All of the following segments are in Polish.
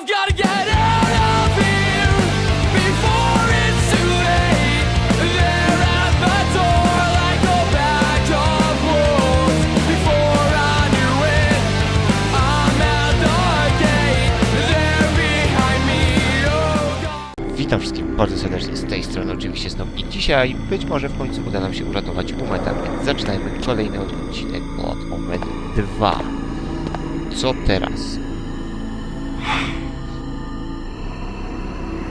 I've get out. Witam wszystkich bardzo serdecznie z tej strony, oczywiście znowu i dzisiaj być może w końcu uda nam się uratować Umeta, więc zaczynajmy kolejny odcinek od Umet 2. Co teraz?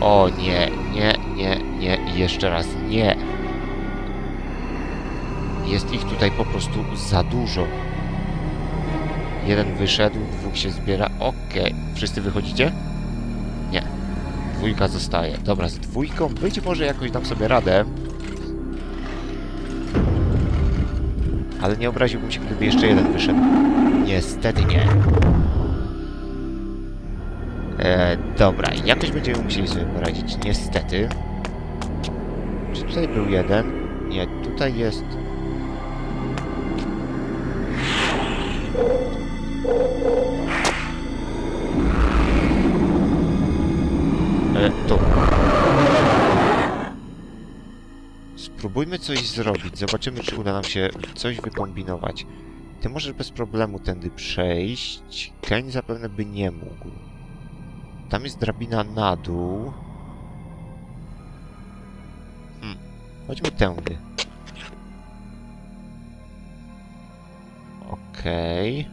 O nie, nie, nie, nie i jeszcze raz nie. Jest ich tutaj po prostu za dużo. Jeden wyszedł, dwóch się zbiera. Okej, wszyscy wychodzicie? Nie. Dwójka zostaje. Dobra, z dwójką być może jakoś dam sobie radę. Ale nie obraziłbym się, gdyby jeszcze jeden wyszedł. Niestety nie. E, dobra, jakoś będziemy musieli sobie poradzić. Niestety. Czy tutaj był jeden? Nie, tutaj jest... E, tu. Spróbujmy coś zrobić. Zobaczymy, czy uda nam się coś wykombinować. Ty możesz bez problemu tędy przejść. Kane zapewne by nie mógł. Tam jest drabina na dół. Hmm. Chodźmy tędy. Okej.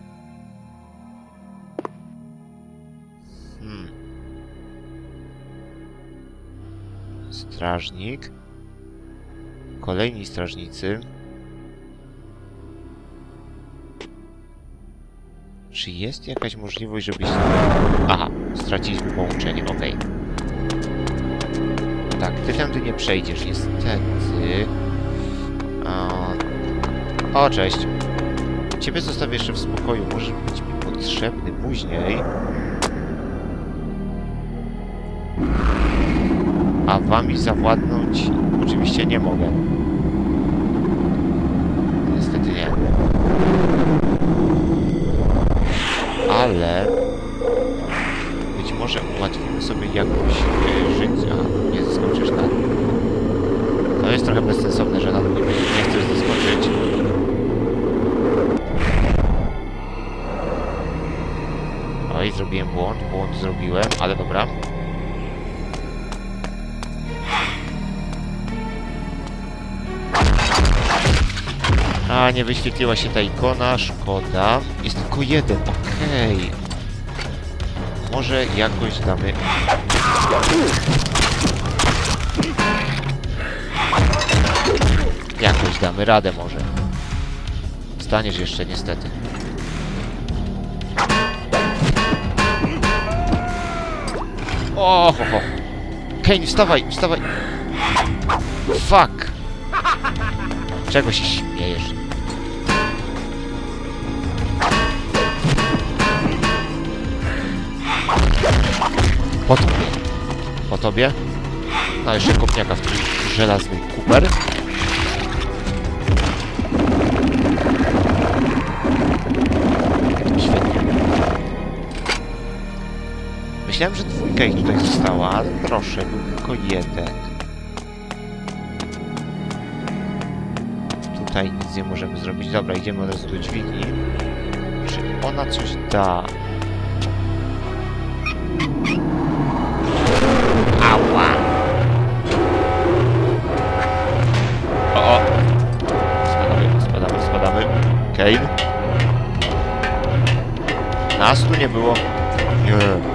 Hmm. Strażnik. Kolejni strażnicy. Czy jest jakaś możliwość, żebyś... Aha, straciliśmy połączenie, okej. Tak, ty tędy nie przejdziesz, niestety. O, cześć. Ciebie zostawię jeszcze w spokoju, możesz być mi potrzebny później. A wami zawładnąć oczywiście nie mogę. Niestety nie. Ale być może ułatwimy sobie jakoś e. A, nie zeskoczysz na dół. To jest trochę bezsensowne, że na nie, nie chcesz zeskoczyć. Oj, zrobiłem błąd, błąd zrobiłem, ale dobra. A, nie wyświetliła się ta ikona, szkoda. Jest tylko jeden, okej. Może jakoś damy... Jakoś damy radę może. Staniesz jeszcze niestety. O, ho, ho. Kane, wstawaj, wstawaj. Fuck. Czego się śmiejesz? Po tobie. Po tobie? No jeszcze kopniaka w twój żelazny kuper. Świetnie. Myślałem, że dwójka ich tutaj została, ale proszę, był tylko jeden. Tutaj nic nie możemy zrobić. Dobra, idziemy od razu do dźwigni. Czy ona coś da? Kane? Nas tu nie było. Nie.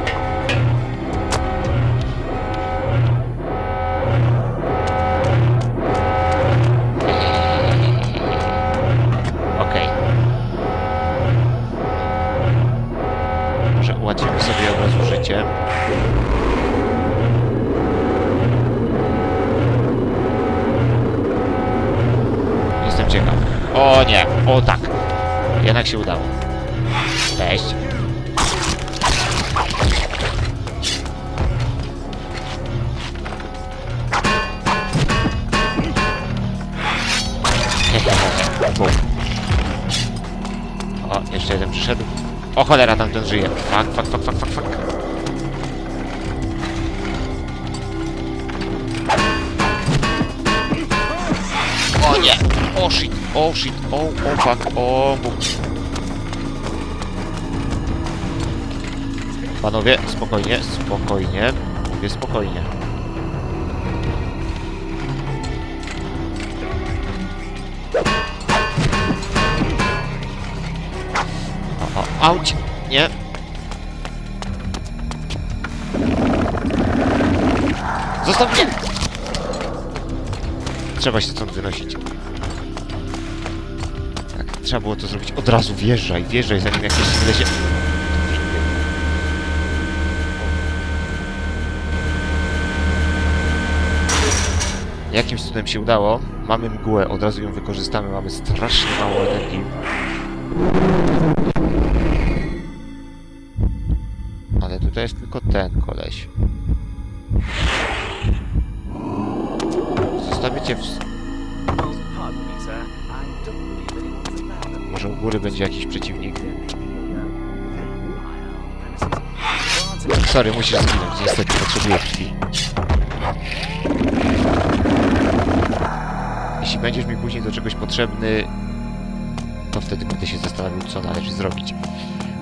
cholera tamten żyje. Fak, fak, fak, fak, fak, fak. O nie! O shit, o shit, o, o fuck, o bóg. Panowie, spokojnie, spokojnie. Mówię spokojnie. Auć! Nie! Zostaw mnie! Trzeba się stąd wynosić. Tak, trzeba było to zrobić od razu. Wjeżdżaj, wjeżdżaj, zanim jakieś wlezie. Jakimś cudem się udało. Mamy mgłę, od razu ją wykorzystamy. Mamy strasznie mało energii. Tutaj jest tylko ten koleś. Zostawię cię w... Może u góry będzie jakiś przeciwnik. Sorry, musisz zginąć. Niestety potrzebuję krwi. Jeśli będziesz mi później do czegoś potrzebny, to wtedy będę się zastanawiał, co należy zrobić.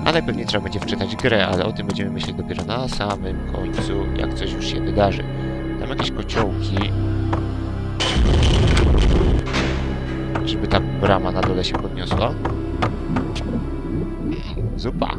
A najpewniej trzeba będzie wczytać grę, ale o tym będziemy myśleć dopiero na samym końcu, jak coś już się wydarzy. Tam jakieś kociołki. Żeby ta brama na dole się podniosła. Zupa.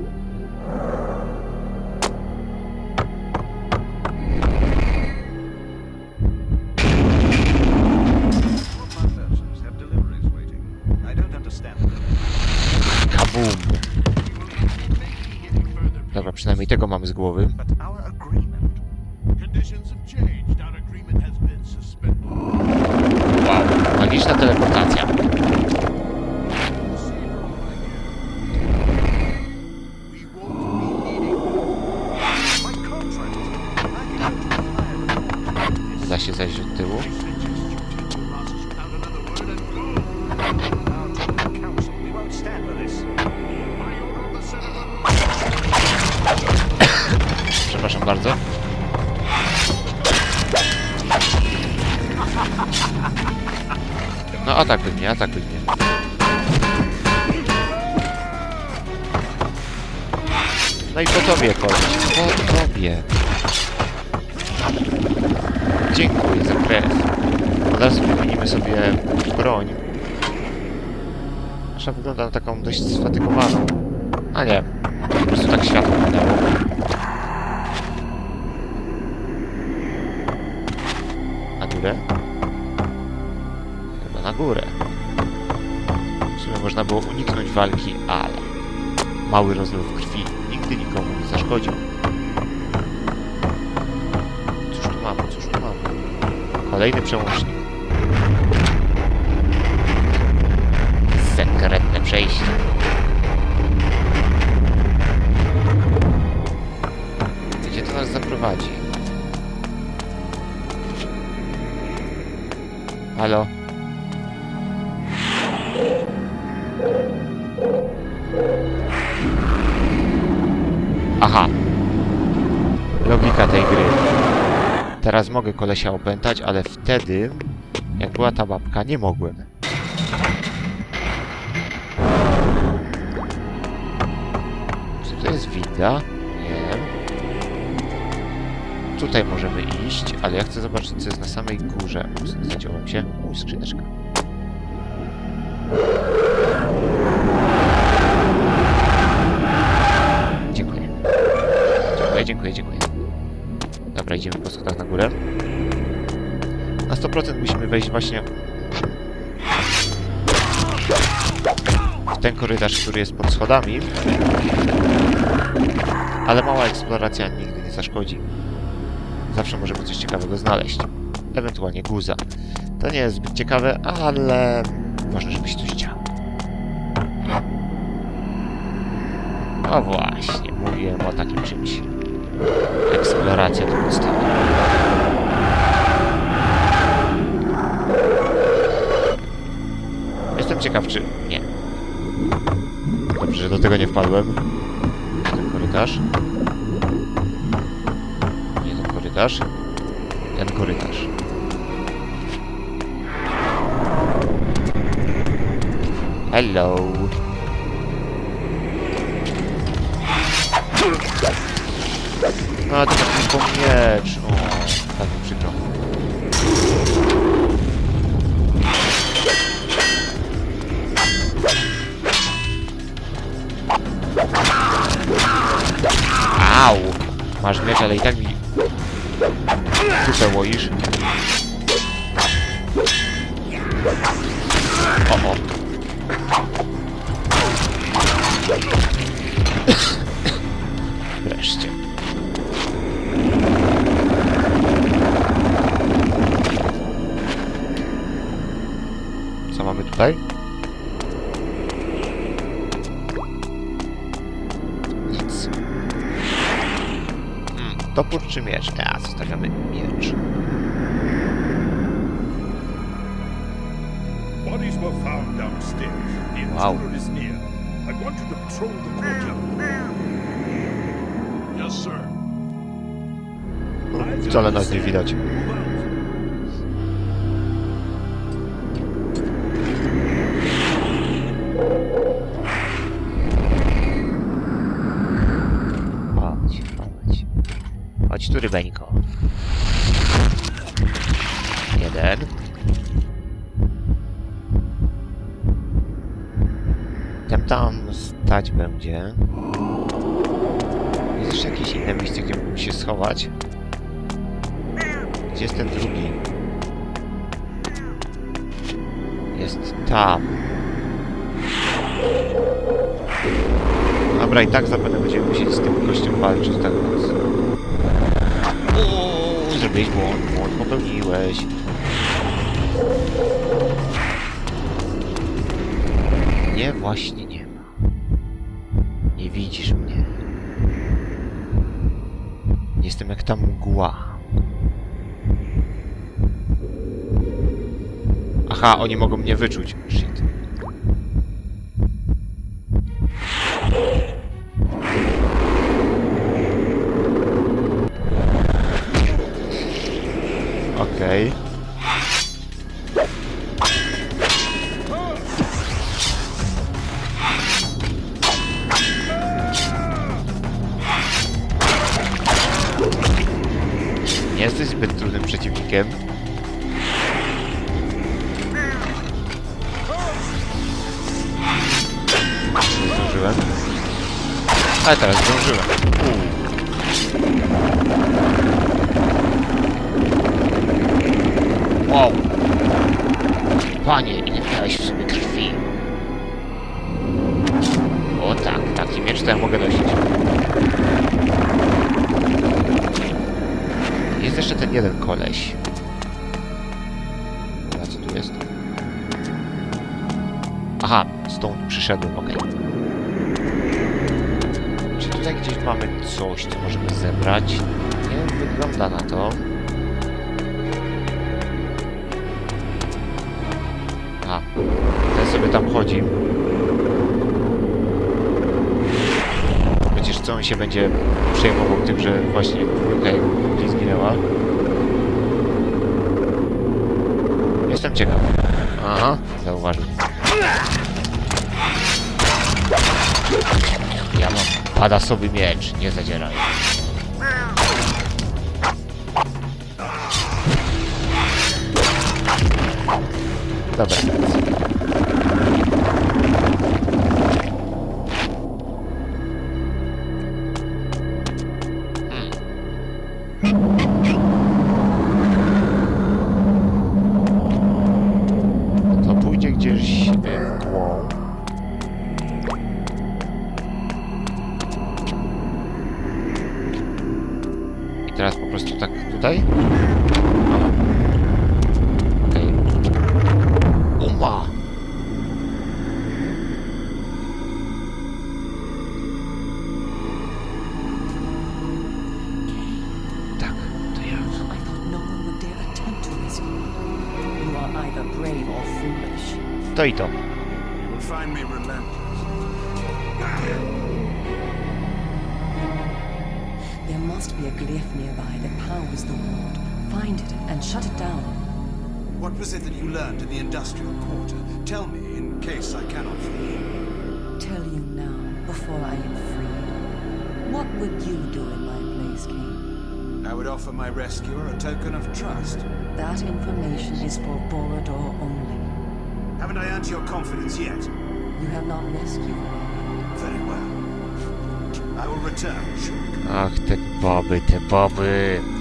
Tego mamy z głowy. Wow, magiczna teleportacja. No i po tobie, koleś. Po tobie. Dziękuję za krew. Od razu wymienimy sobie broń. Nasza wygląda na taką dość sfatygowaną. A nie, po prostu tak światło minęło. Na górę? Chyba na górę. Sumie można było uniknąć walki, ale mały rozlew krwi nigdy nikomu nie zaszkodził. Cóż tu mamy, cóż tu mamy? Kolejny przełącznik. Sekretne przejście. Gdzie to nas zaprowadzi? Halo? Aha. Logika tej gry. Teraz mogę kolesia opętać, ale wtedy, jak była ta babka, nie mogłem. Czy to jest winda? Nie. Tutaj możemy iść, ale ja chcę zobaczyć, co jest na samej górze. Zaciąłem się. Uj, skrzyneczka. Wejść właśnie w ten korytarz, który jest pod schodami. Ale mała eksploracja nigdy nie zaszkodzi. Zawsze możemy coś ciekawego znaleźć. Ewentualnie guza. To nie jest zbyt ciekawe, ale ważne, żeby się coś działo. O właśnie, mówiłem o takim czymś. Eksploracja to podstawa. Ciekaw, czy... Nie. Dobrze, że do tego nie wpadłem. Ten korytarz. Nie ten korytarz. Ten korytarz. Hello. A, to tylko miecz. Masz miecz, ale i tak mi... Dupę łoisz. O, o. Wreszcie. Co mamy tutaj? Topór czy miecz? A, zostawiamy miecz. Bodies were found downstairs. The Wow. intruder is near. I want you to patrol the courtyard. Yes, sir. Wcale nas nie widać. Chodź tu, rybeńko. Jeden. Tam tam stać będzie. Jest jeszcze jakieś inne miejsce, gdzie mógłbym się schować? Gdzie jest ten drugi? Jest tam. Dobra, i tak zapewne będziemy musieli z tym gościem walczyć, tak więc... Zrobiłeś błąd, błąd popełniłeś. Nie, właśnie nie ma. Nie widzisz mnie. Jestem jak ta mgła. Aha, oni mogą mnie wyczuć. Shit. Okej. Nie jesteś zbyt trudnym przeciwnikiem. Zdążyłem. Ale teraz zdążyłem. Uuu. Wow. Panie, ile miałeś w sobie krwi? O tak, taki miecz to ja mogę nosić. Jest jeszcze ten jeden koleś. A co tu jest? Aha, stąd przyszedłem, okej. Czy tutaj gdzieś mamy coś, co możemy zebrać? Nie wygląda na to. Ten sobie tam chodzi. Przecież co on się będzie przejmował tym, że właśnie jego kumpli zginęła? Jestem ciekaw. Aha, zauważył. Ja mam pada sobie miecz, nie zadzieraj. Dobra. To mgłą. I teraz po prostu tak tutaj? What was it that you learned in the industrial quarter? Tell me, in case I cannot flee. Tell you now, before I am freed. What would you do in my place, King? I would offer my rescuer a token of trust. That information is for Borador only. Haven't I earned your confidence yet? You have not rescued me. Very well. I will return, Shulk. Ach, te baby, te baby.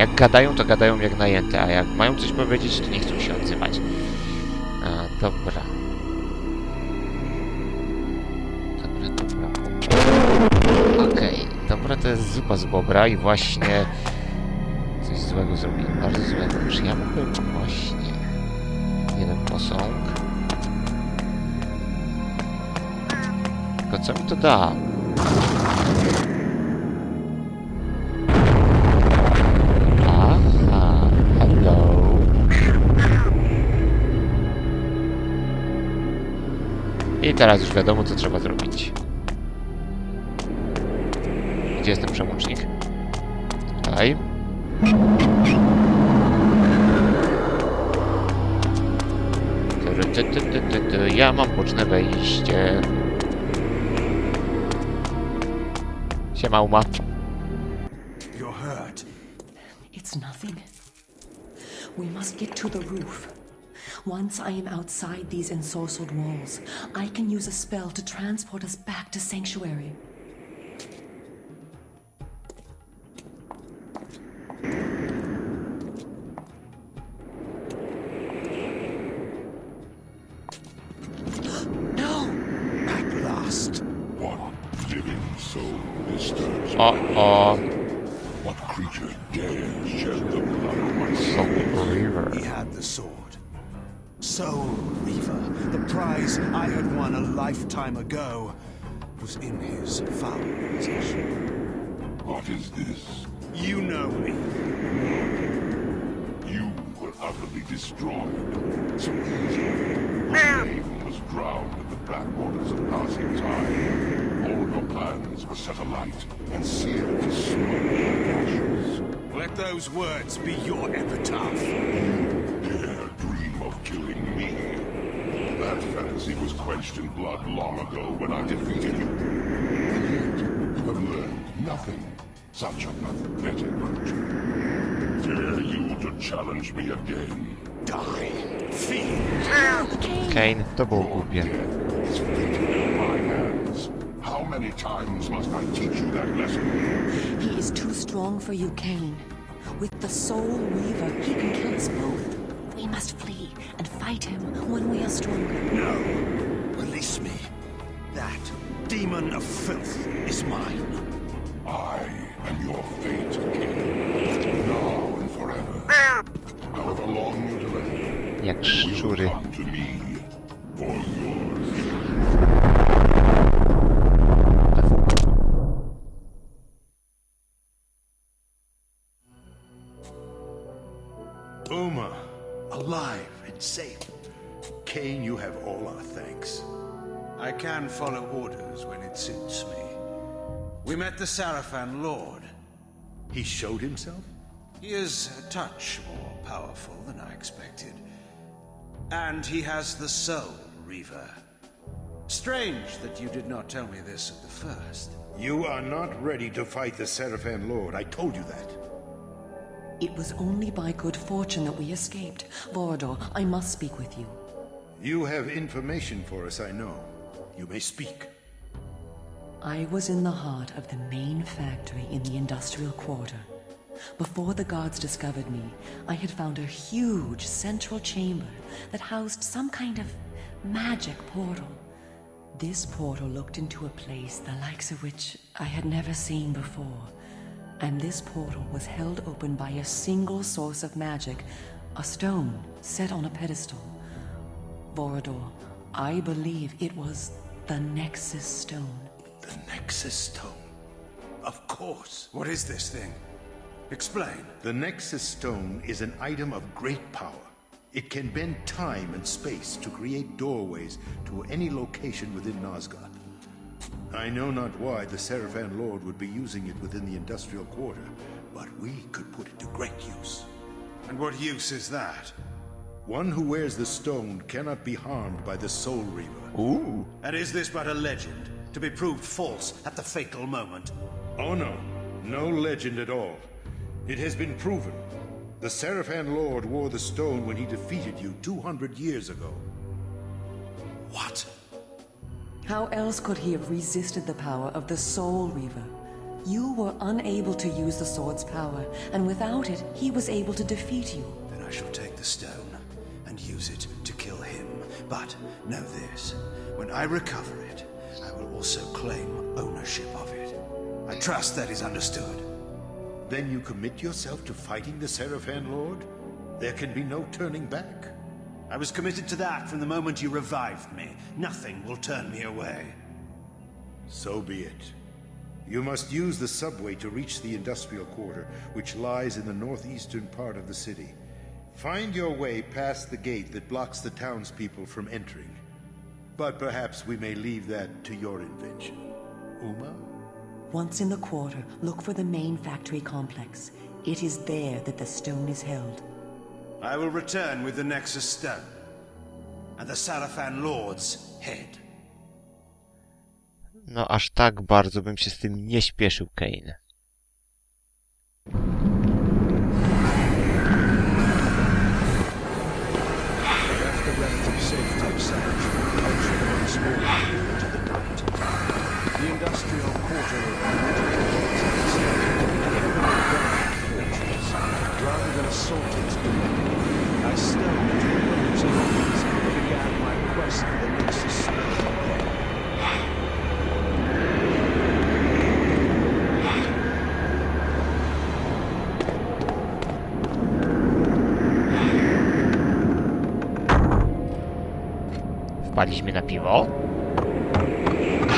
Jak gadają, to gadają jak najęte, a jak mają coś powiedzieć, to nie chcą się odzywać. A, dobra. Dobra, dobra. Okej, dobra, to jest zupa z bobra i właśnie coś złego zrobiłem, bardzo złego. Czy ja mógłbym właśnie jeden posąg? Tylko co mi to da? Teraz już wiadomo, co trzeba zrobić. Gdzie jest ten przełącznik? Tutaj. Ja mam boczne wejście. Siema, Uma. You're hurt. It's nothing. We must get to the roof. Once I am outside these ensorcelled walls, I can use a spell to transport us back to Sanctuary. What is this? You know me. You were utterly destroyed. So easily. Name was drowned in the backwaters of passing time. All your plans were set alight and seared to smoke and ashes. Let those words be your epitaph. You Dare dream of killing me. That fantasy was quenched in blood long ago when I defeated you. And yet, you have learned nothing. Such a pathetic creature. Dare you to challenge me again? Die, fiend. Kane, to było głupie. Death is fated in my hands. How many times must I teach you that lesson? He is too strong for you, Kane. With the Soul Reaver, he can kill us both. We must flee and fight him when we are stronger. No. Release me. That demon of filth is mine. I am your fate, King. Now and forever. However long you delay, Jak will szczury. come to me for yours. Uma, alive and safe. Kane, you have all our thanks. I can follow orders when it suits me. We met the Sarafan Lord. He showed himself? He is a touch more powerful than I expected. And he has the Soul Reaver. Strange that you did not tell me this at the first. You are not ready to fight the Seraphan Lord. I told you that. It was only by good fortune that we escaped. Vorador, I must speak with you. You have information for us, I know. You may speak. I was in the heart of the main factory in the industrial quarter. Before the guards discovered me, I had found a huge central chamber that housed some kind of magic portal. This portal looked into a place the likes of which I had never seen before. And this portal was held open by a single source of magic, a stone set on a pedestal. Vorador, I believe it was the Nexus Stone. The Nexus Stone. Of course. What is this thing? Explain. The Nexus Stone is an item of great power. It can bend time and space to create doorways to any location within Nosgoth. I know not why the Seraphan Lord would be using it within the industrial quarter, but we could put it to great use. And what use is that? One who wears the stone cannot be harmed by the Soul Reaver. Uuu. And is this but a legend, to be proved false at the fatal moment? Oh no, no legend at all. It has been proven. The Seraphan Lord wore the stone when he defeated you 200 years ago. What? How else could he have resisted the power of the Soul Reaver? You were unable to use the sword's power, and without it, he was able to defeat you. Then I shall take the stone and use it to kill him. But know this when I recover it, I will also claim ownership of it. I trust that is understood. Then you commit yourself to fighting the Seraphan Lord? There can be no turning back. I was committed to that from the moment you revived me. Nothing will turn me away. So be it. You must use the subway to reach the industrial quarter, which lies in the northeastern part of the city. Find your way past the gate that blocks the townspeople from entering. But perhaps we may leave that to your invention. Uma? Once in the quarter, look for the main factory complex. It is there that the stone is held. I will return with the Nexus Stone and the Sarafan Lord's head. No aż tak bardzo bym się z tym nie śpieszył, Kane. Wpaliśmy na piwo.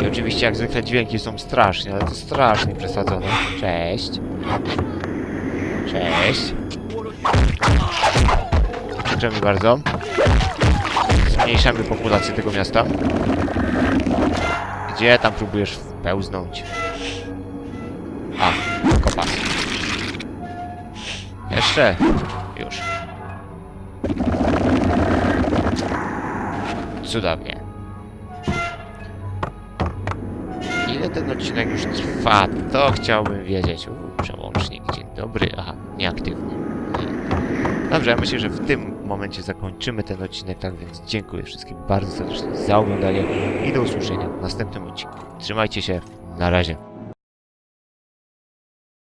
I oczywiście jak zwykle dźwięki są straszne, ale to strasznie przesadzone. Cześć. Cześć. Dziękujemy bardzo. Zmniejszamy populację tego miasta. Gdzie tam próbujesz pełznąć? A, kopas. Jeszcze. Już. Cudownie. Ile ten odcinek już trwa? To chciałbym wiedzieć. U, przełącznik, dzień dobry. Aha, nieaktywny. Dobrze, ja myślę, że w tym momencie zakończymy ten odcinek, tak więc dziękuję wszystkim bardzo serdecznie za oglądanie i do usłyszenia w następnym odcinku. Trzymajcie się, na razie.